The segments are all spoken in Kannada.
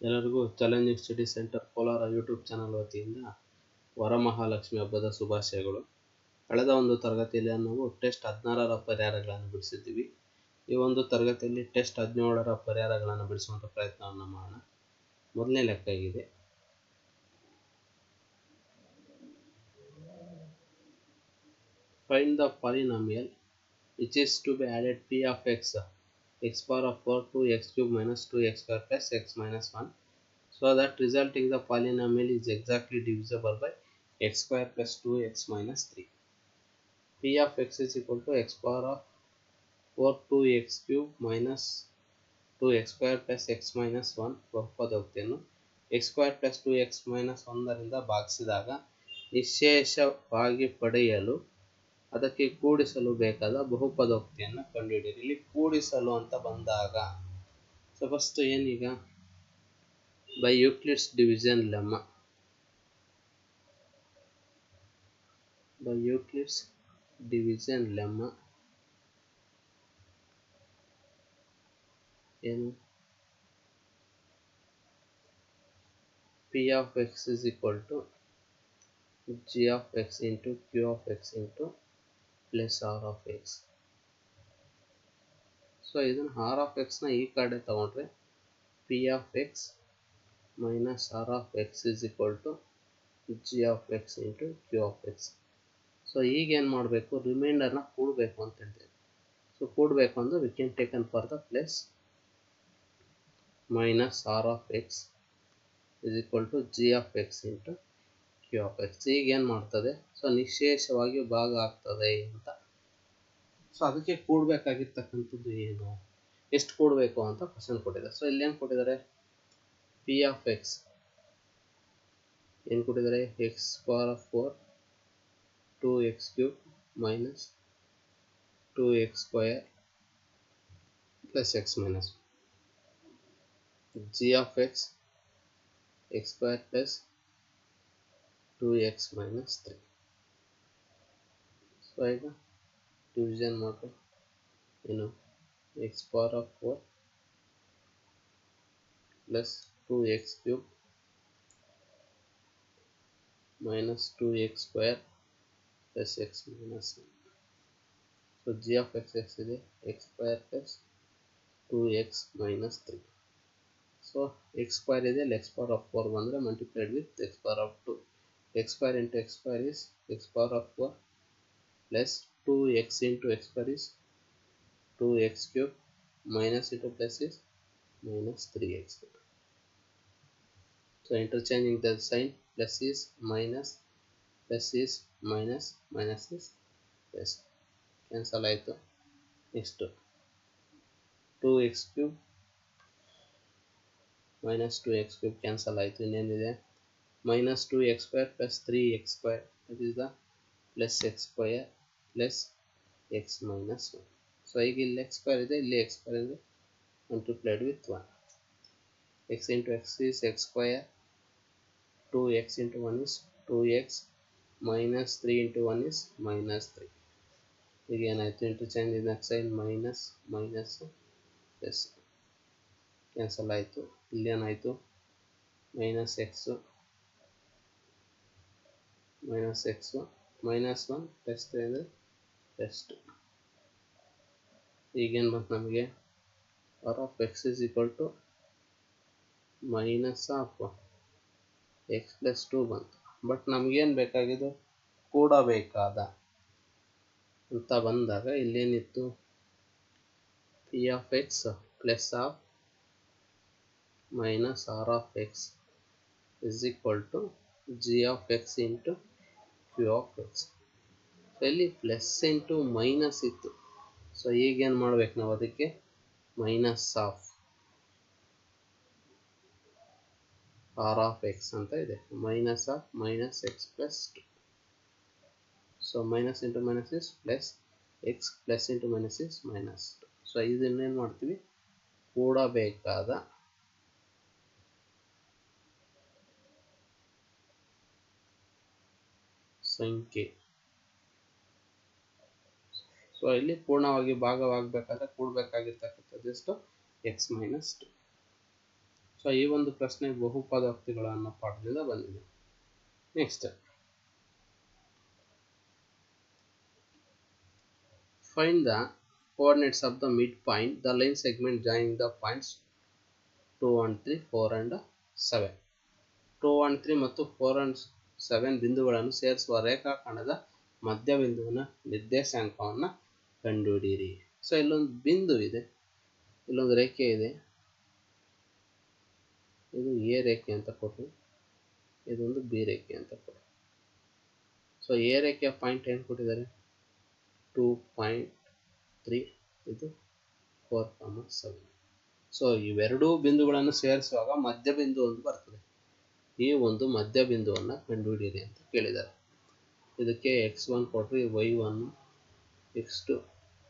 ಎಲ್ಲರಿಗೂ challenging study centre Kolar YouTube channel ವತಿಯಿಂದ ವರಮಹಾಲಕ್ಷ್ಮಿ ಹಬ್ಬದ ಶುಭಾಶಯಗಳು. ಕಳೆದ ಒಂದು ತರಗತಿಯಲ್ಲಿ ನಾವು ಟೆಸ್ಟ್ ಹದಿನಾರರ ಪರಿಹಾರಗಳನ್ನು ಬಿಡಿಸಿದ್ದೀವಿ. ಈ ಒಂದು ತರಗತಿಯಲ್ಲಿ ಟೆಸ್ಟ್ ಹದಿನೇಳರ ಪರಿಹಾರಗಳನ್ನು ಬಿಡಿಸುವಂಥ ಪ್ರಯತ್ನವನ್ನು ಮಾಡೋಣ. ಮೊದಲನೇ ಲೆಕ್ಕ ಇದೆ find the polynomial which is to be added P of x. x bar of 4 to x cube minus 2x square plus x minus 1 so that resulting the polynomial is exactly divisible by x square plus 2x minus 3 p of x is equal to x bar of 4 to x cube minus 2x square plus x minus 1 ಬಹುಪದೋಕ್ತಿಯನ್ನು x square plus 2x minus 1 ರಿಂದ ಭಾಗಿಸಿದಾಗ ನಿಶೇಷವಾಗಿ ಪಡೆಯಲು ಅದಕ್ಕೆ ಕೂಡಿಸಲು ಬೇಕಾದ ಬಹುಪದೋಕ್ತಿಯನ್ನು ಕಂಡುಹಿಡಿಯಿರಿ. ಇಲ್ಲಿ ಕೂಡಿಸಲು ಅಂತ ಬಂದಾಗ ಸೊ ಫಸ್ಟ್ ಏನೀಗ? By Euclid's division lemma by Euclid's division lemma ಏನು P of X is equal to G of X into Q of X into plus R of X so ಇದನ್ನು ಆರ್ ಆಫ್ ಎಕ್ಸ್ನ ಈ ಕಡೆ ತಗೊಂಡ್ರೆ P of X minus R of X is equal to G of X into Q of X so ಈಗೇನು ಮಾಡಬೇಕು? ರಿಮೈಂಡರ್ನ ಕೂಡಬೇಕು ಅಂತ ಹೇಳ್ತೀವಿ. ಸೊ ಕೂಡಬೇಕು ಅಂದರೆ we can taken for the plus minus R of X is equal to G of X into Q of X ಈಗ ಏನು ಮಾಡ್ತದೆ? ಸೊ ನಿಶೇಷವಾಗಿ ಭಾಗ ಆಗ್ತದೆ ಅಂತ. ಸೊ ಅದಕ್ಕೆ ಕೂಡಬೇಕಾಗಿರ್ತಕ್ಕಂಥದ್ದು ಏನು? ಎಷ್ಟು ಕೂಡಬೇಕು ಅಂತ ಕ್ವಶನ್ ಕೊಟ್ಟಿದ್ದಾರೆ. ಸೊ ಇಲ್ಲೇನು ಕೊಟ್ಟಿದ್ದಾರೆ? ಪಿ ಆಫ್ ಎಕ್ಸ್ ಏನು ಕೊಟ್ಟಿದ್ದಾರೆ? X power of four two X cube minus two X square plus X minus G of X X square plus 2x minus 3 so ಈಗ ಡಿವಿಷನ್ ಮಾಡಿ ಏನು X power of four plus two X cube minus two X square plus X minus so G of X X ಇದೆ X square plus two X minus three so X square ಇದೆ ಎಕ್ಸ್ ಪವರ್ ಆಫ್ ಫೋರ್ ಬಂದರೆ multiplied with X power of two x square into x square is x power of 4 plus 2x into x square is 2x cube minus into plus is minus 3x so interchanging the sign plus is minus plus is minus minus is plus cancel ಆಯಿತು next 2x cube minus 2x cube cancel ಆಯಿತು ಇನ್ನೇನಿದೆ Minus 2x square plus 3x square that is the plus x square plus x minus 1 so ಈಗ ಇಲ್ಲಿ x square ಇದೆ ಇಲ್ಲಿ x square ಇದೆ multiplied with 1 x into x is x square 2x into 1 is 2x minus 3 into 1 is minus 3 ಈಗ ಏನಾಯಿತು interchange in sign minus minus plus cancel ಆಯಿತು ಇಲ್ಲಿ ಏನಾಯಿತು minus X minus X minus one plus ಅಂದರೆ ಪ್ಲಸ್ ಟು ಈಗೇನು ಬಂತು ನಮಗೆ? R of X is equal minus of X plus two ಬಂತು. ಬಟ್ ನಮಗೇನು ಬೇಕಾಗಿದ್ದು? ಕೂಡಬೇಕಾದ ಅಂತ ಬಂದಾಗ ಇಲ್ಲೇನಿತ್ತು? P of X plus of minus R of X is equal G of X into Q ಇಲ್ಲಿ ಪ್ಲಸ್ ಇಂಟು ಮೈನಸ್ ಇತ್ತು. ಸೊ ಈಗೇನು ಮಾಡ್ಬೇಕು ನಾವು ಅದಕ್ಕೆ? Minus of R of X ಅಂತ ಇದೆ. Minus of minus X plus two so minus into minus is plus X plus into minus is minus two so ಇದನ್ನೇನು ಮಾಡ್ತೀವಿ? ಕೂಡಬೇಕಾದ ಸಂಖ್ಯೆ. ಸೊ ಇಲ್ಲಿ ಪೂರ್ಣವಾಗಿ ಭಾಗವಾಗಬೇಕಾದ್ರೆ ಕೂಡಬೇಕಾಗಿರ್ತಕ್ಕಂಥದ್ದು ಎಷ್ಟು? ಎಕ್ಸ್ ಮೈನಸ್ ಟು ಸೊ ಈ ಒಂದು ಪ್ರಶ್ನೆ ಬಹುಪದೋಕ್ತಿಗಳು ಅನ್ನೋ ಪಾಠದಿಂದ ಬಂದಿದೆ. Next find the coordinates of the mid point the line segment join the points 2 and 3 4 and 7 2 and 3 ಮತ್ತು 4 and 7 ಬಿಂದುಗಳನ್ನು ಸೇರಿಸುವ ರೇಖಾಖಂಡದ ಮಧ್ಯಬಿಂದುವಿನ ನಿರ್ದೇಶಾಂಕವನ್ನು ಕಂಡುಹಿಡಿಯಿರಿ. ಸೊ ಇಲ್ಲೊಂದು ಬಿಂದು ಇದೆ. ಇಲ್ಲೊಂದು ರೇಖೆ ಇದೆ. ಇದು ಎ ರೇಖೆ ಅಂತ ಕೊಟ್ಟು, ಇದೊಂದು ಬಿ ರೇಖೆ ಅಂತ ಕೊಟ್ಟು. ಸೊ ಎ ರೇಖೆಯ ಪಾಯಿಂಟ್ ಏನು ಕೊಟ್ಟಿದ್ದಾರೆ? ಟೂ ಪಾಯಿಂಟ್ ತ್ರೀ ಇದು ಫೋರ್ ಕಾಮ ಸೆವೆನ್ ಸೊ ಇವೆರಡೂ ಬಿಂದುಗಳನ್ನು ಸೇರಿಸುವಾಗ ಮಧ್ಯಬಿಂದು ಒಂದು ಬರ್ತದೆ. ಈ ಒಂದು ಮಧ್ಯಬಿಂದುವನ್ನು ಕಂಡುಹಿಡಿಯಿರಿ ಅಂತ ಕೇಳಿದ್ದಾರೆ. ಇದಕ್ಕೆ ಎಕ್ಸ್ ಒನ್ ಕೊಟ್ಟರೆ Y one X two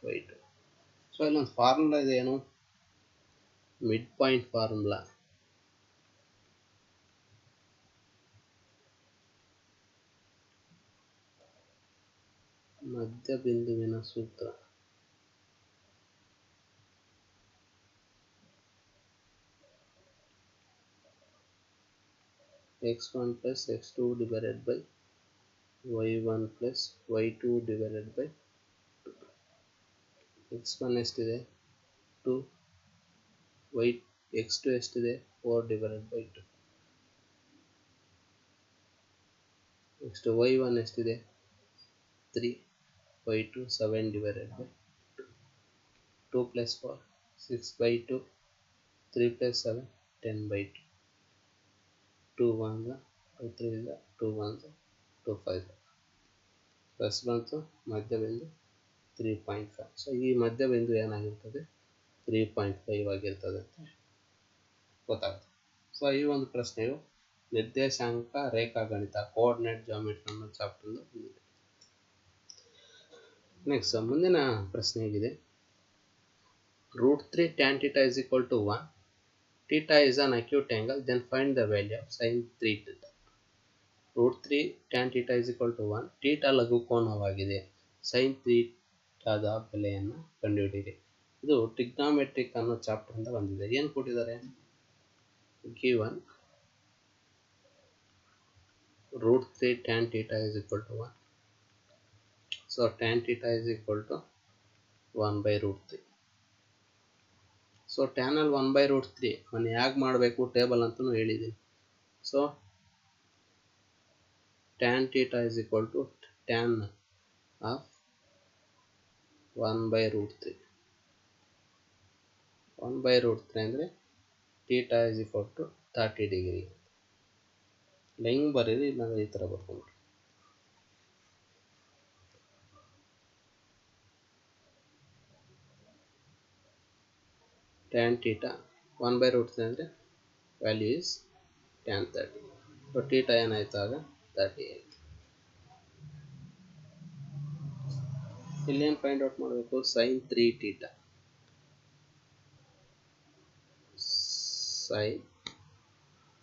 Y two so ಇಲ್ಲೊಂದು ಫಾರ್ಮುಲಾ ಇದೆ ಏನು? ಮಿಡ್ ಪಾಯಿಂಟ್ ಫಾರ್ಮುಲಾ ಮಧ್ಯಬಿಂದುವಿನ ಸೂತ್ರ. x1 plus x2 divided by y1 plus y2 divided by 2 x1 ಎಷ್ಟಿದೆ 2 y x2 ಎಷ್ಟಿದೆ 4 divided by 2 ನೆಕ್ಸ್ಟ್ y1 ಎಷ್ಟಿದೆ 3 y2 7 divided by 2 2 plus 4 6 by 2 3 plus 7 10 by 2 two one two three two ಬಂತು ಟೂ ಫೈವ್ ಪ್ಲಸ್ ಬಂತು ಮಧ್ಯಬಿಂದು ತ್ರೀ ಪಾಯಿಂಟ್ ಫೈವ್ ಸೊ ಈ ಮಧ್ಯಬಿಂದು ಏನಾಗಿರ್ತದೆ? ತ್ರೀ ಪಾಯಿಂಟ್ ಫೈವ್ ಆಗಿರ್ತದೆ ಅಂತ ಗೊತ್ತಾಗ್ತದೆ ಸೊ ಈ ಒಂದು ಪ್ರಶ್ನೆಯು ನಿರ್ದೇಶಾಂಕ ರೇಖಾಗಣಿತ ಕೋಆರ್ಡಿನೇಟ್ ಜಾಮೆಟ್ರಿ ಅನ್ನೋ ಚಾಪ್ಟರ್ನ ಬಂದಿದೆ ನೆಕ್ಸ್ಟ್ ಮುಂದಿನ ಪ್ರಶ್ನೆ ಹೇಗಿದೆ. Root three tan theta to one theta is an acute angle, then find the value of sin 3 theta. Root 3 tan theta is equal to 1 theta ಲಘು ಕೋನವಾಗಿದೆ. Sin 3 ಥೀಟಾದ ಬೆಲೆಯನ್ನು ಕಂಡುಹಿಡಿಯಿರಿ. ಇದು ಟ್ರಿಗ್ನಾಮೆಟ್ರಿಕ್ ಅನ್ನೋ ಚಾಪ್ಟರ್ ಅಂತ ಬಂದಿದೆ. ಏನು ಕೊಟ್ಟಿದ್ದಾರೆ? Given root three tan theta is equal to one so tan theta is equal to one by root three so ಟ್ಯಾನಲ್ಲಿ one by root three ನಾನು ಹೇಗೆ ಮಾಡಬೇಕು ಟೇಬಲ್ ಅಂತಲೂ ಹೇಳಿದ್ದೀನಿ so tan theta is equal to tan of one by root three one by root three ಅಂದರೆ theta is equal to thirty degree ಹಿಂಗೆ ಬರೀರಿ ಇಲ್ಲಾಂದರೆ ಈ ಥರ ಬರ್ಕೊಂಡ್ರಿ tan theta. 1 by root 3 ಅಂದರೆ value is tan thirty so theta ಏನಾಯಿತು ಆಗ? ತರ್ಟಿ ಆಯಿತು ಇಲ್ಲೇನು ಫೈಂಡ್ ಔಟ್ ಮಾಡಬೇಕು? Sine three theta sine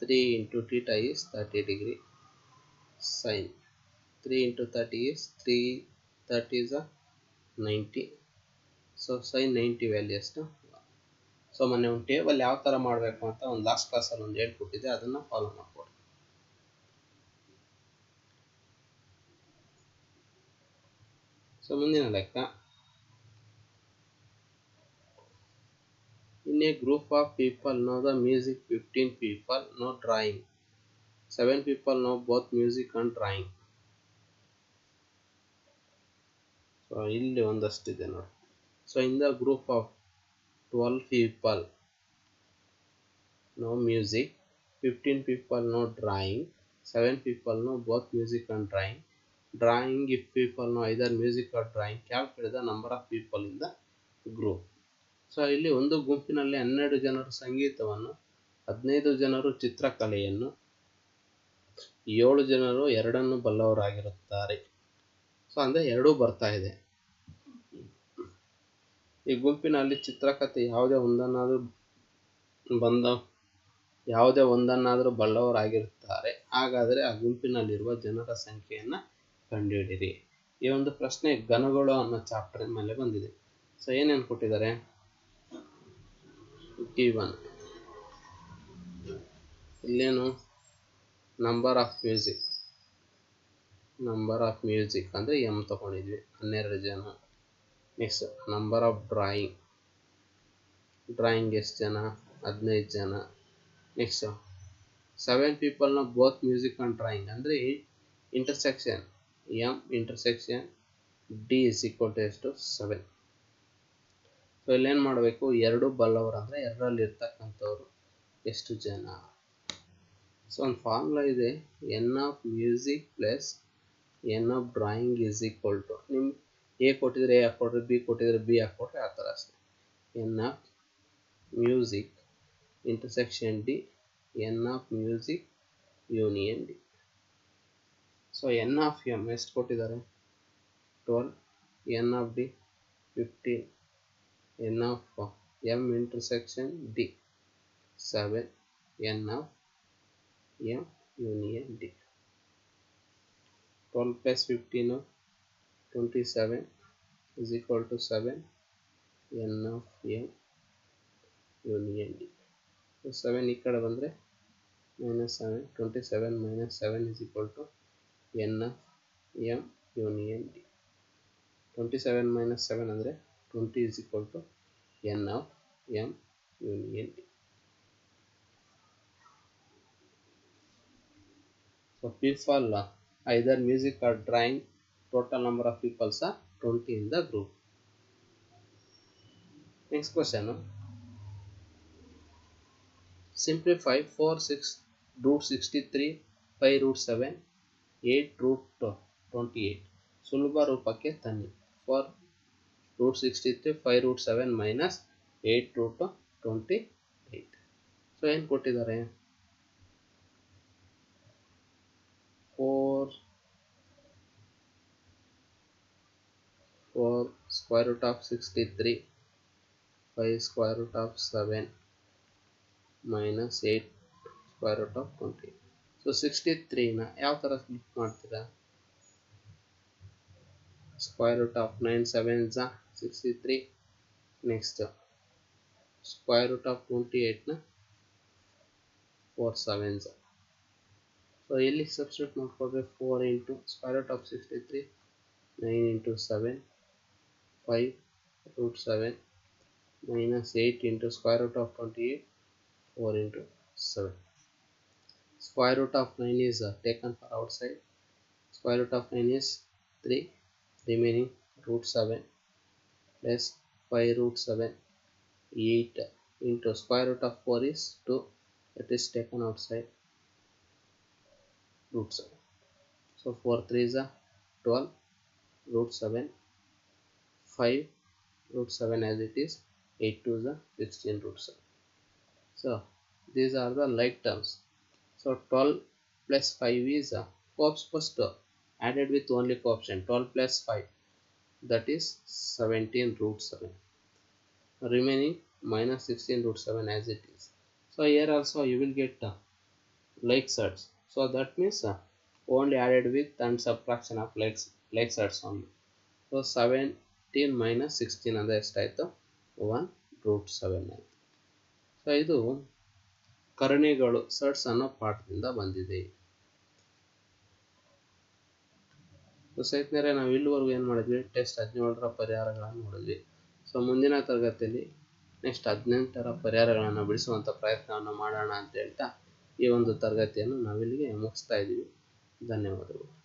three into theta is thirty degree sine three into thirty is three thirty is a ninety so sine ninety value ಎಷ್ಟು? ಸೊ ಮೊನ್ನೆ ಒಂದು ಟೇಬಲ್ ಯಾವ ಥರ ಮಾಡಬೇಕು ಅಂತ ಒಂದು ಲಾಸ್ಟ್ ಕ್ಲಾಸಲ್ಲಿ ಒಂದು ಹೇಳ್ಕೊಟ್ಟಿದ್ದೆ. ಅದನ್ನು ಫಾಲೋ ಮಾಡ್ಕೊಡಿ ಸೊ ಮುಂದಿನ ಲೆಕ್ಕ. In a group of people know the music fifteen people know drawing seven people know both music and drawing so ಇಲ್ಲಿ ಒಂದಷ್ಟಿದೆ ನೋಡಿ. So in the group of 12 people no music 15 people no drawing 7 people no both music and drawing drawing if people no either music or drawing calculate the number of people in the group so ಇಲ್ಲಿ ಒಂದು ಗುಂಪಿನಲ್ಲಿ ಹನ್ನೆರಡು ಜನರು ಸಂಗೀತವನ್ನು ಹದಿನೈದು ಜನರು ಚಿತ್ರಕಲೆಯನ್ನು ಏಳು ಜನರು ಎರಡನ್ನು ಬಲ್ಲವರಾಗಿರುತ್ತಾರೆ ಸೊ ಅಂದರೆ ಎರಡೂ ಬರ್ತಾ ಇದೆ ಈ ಗುಂಪಿನಲ್ಲಿ ಚಿತ್ರಕಥೆ ಯಾವುದೇ ಒಂದನ್ನಾದರೂ ಬಂದ, ಯಾವುದೇ ಒಂದನ್ನಾದರೂ ಬಲ್ಲವರಾಗಿರುತ್ತಾರೆ. ಹಾಗಾದರೆ ಆ ಗುಂಪಿನಲ್ಲಿರುವ ಜನರ ಸಂಖ್ಯೆಯನ್ನು ಕಂಡುಹಿಡಿರಿ ಈ ಒಂದು ಪ್ರಶ್ನೆ ಘನಗಳು ಅನ್ನೋ ಚಾಪ್ಟರ್ ಮೇಲೆ ಬಂದಿದೆ. ಸೊ ಏನೇನು ಕೊಟ್ಟಿದ್ದಾರೆ? ಒನ್ ಇಲ್ಲೇನು? Number of music number of music ಅಂದರೆ ಎಂ ತಗೊಂಡಿದ್ವಿ. ಹನ್ನೆರಡು ಜನ. Next number of drawing drawing ಎಷ್ಟು ಜನ ಹದಿನೈದು ಜನ ನೆಕ್ಸ್ಟ್ ಸೆವೆನ್ ಪೀಪಲ್ನ ಬೋತ್ ಮ್ಯೂಸಿಕ್ ಆ್ಯಂಡ್ ಡ್ರಾಯಿಂಗ್ ಅಂದರೆ intersection M intersection D is equal to ಎಷ್ಟು ಸೆವೆನ್ ಸೊ ಇಲ್ಲೇನು ಮಾಡಬೇಕು? ಎರಡು ಬಲ್ಲವರು ಅಂದರೆ ಎರಡರಲ್ಲಿ ಇರ್ತಕ್ಕಂಥವ್ರು ಎಷ್ಟು ಜನ? ಸೊ ಒಂದು ಫಾರ್ಮುಲಾ ಇದೆ. N of music plus N of drawing is equal to ನಿಮ್ಗೆ ಎ ಕೊಟ್ಟಿದ್ರೆ ಎ ಹಾಕ್ಕೊಟ್ರೆ ಬಿ ಕೊಟ್ಟಿದ್ರೆ ಬಿ ಹಾಕ್ಕೊಟ್ರೆ ಆ ಥರ ಅಷ್ಟೇ. N of music intersection D, N of music union D. So N of M ಎಷ್ಟು ಕೊಟ್ಟಿದ್ದಾರೆ? Twelve, N of D, fifteen, N of M intersection D, seven, N of M union D. Twelve plus fifteen twenty seven is equal to seven N of M union D so seven ಈ ಕಡೆ ಬಂದರೆ minus seven twenty seven minus seven is equal to N of M union D twenty seven minus seven ಅಂದರೆ twenty is to N of M union D So people either music or drawing, total number of peoples are 20 in the group. Next question. uh, Simplify 4, 6, root 63, 5 root 7, 8 root uh, 28. ಸುಲಭ ರೂಪಕ್ಕೆ ತನ್ನಿ four root sixty three five root seven minus eight root twenty eight so ಏನು ಕೊಟ್ಟಿದ್ದಾರೆ four square root of sixty three five square root of seven minus eight square root of twenty so sixty ತ್ರೀನ ಯಾವ ಥರ ಸ್ಪ್ಲಿಟ್ ಮಾಡ್ತೀರಾ? Square root of nine seven Jha sixty three next square root of twenty ಏಯ್ಟ್ನ four seven ಝಾ ಸೊ ಎಲ್ಲಿ ಸಬ್ಸ್ಟಿಟ್ಯೂಟ್ ಮಾಡ್ಕೊಳ್ಬೇಕು four into square root of sixty three nine into seven 5 root 7 minus 8 into square root of 28 4 into 7 square root of 9 is uh, taken for outside. Square root of 9 is 3 remaining root 7 plus 5 root 7 8 into square root of 4 is 2 that is taken outside root 7 so 4 3 is 12 root 7 5 root 7 as it is 8 2 is a 16 root 7 so these are the like terms. So 12 plus 5 is a cops first added with only coefficient 12 plus 5 that is 17 root 7 remaining minus 16 root 7 as it is. So here also you will get uh, like sets. So that means uh, only added with and subtraction of like like sets only. So 17 minus 16 ಅಂದ್ರೆ ಎಷ್ಟಾಯಿತು? ಒನ್ ರೂಟ್ ಸೆವೆನ್ ಆಯಿತು ಸೊ ಇದು ಕರ್ಣಿಗಳು ಸರ್ಟ್ಸ್ ಅನ್ನೋ ಪಾಠದಿಂದ ಬಂದಿದೆ. ಸೊ ಸ್ನೇಹಿತರೆ, ನಾವು ಇಲ್ಲಿವರೆಗೂ ಏನು ಮಾಡಿದ್ವಿ? ಟೆಸ್ಟ್ ಹದಿನೇಳರ ಪರಿಹಾರಗಳನ್ನು ನೋಡಿದ್ವಿ. ಸೊ ಮುಂದಿನ ತರಗತಿಯಲ್ಲಿ ನೆಕ್ಸ್ಟ್ ಹದಿನೆಂಟರ ಪರಿಹಾರಗಳನ್ನು ಬಿಡಿಸುವಂಥ ಪ್ರಯತ್ನವನ್ನು ಮಾಡೋಣ ಅಂತ ಹೇಳ್ತಾ ಈ ಒಂದು ತರಗತಿಯನ್ನು ನಾವಿಲ್ಲಿಗೆ ಮುಗಿಸ್ತಾ ಇದ್ದೀವಿ ಧನ್ಯವಾದಗಳು.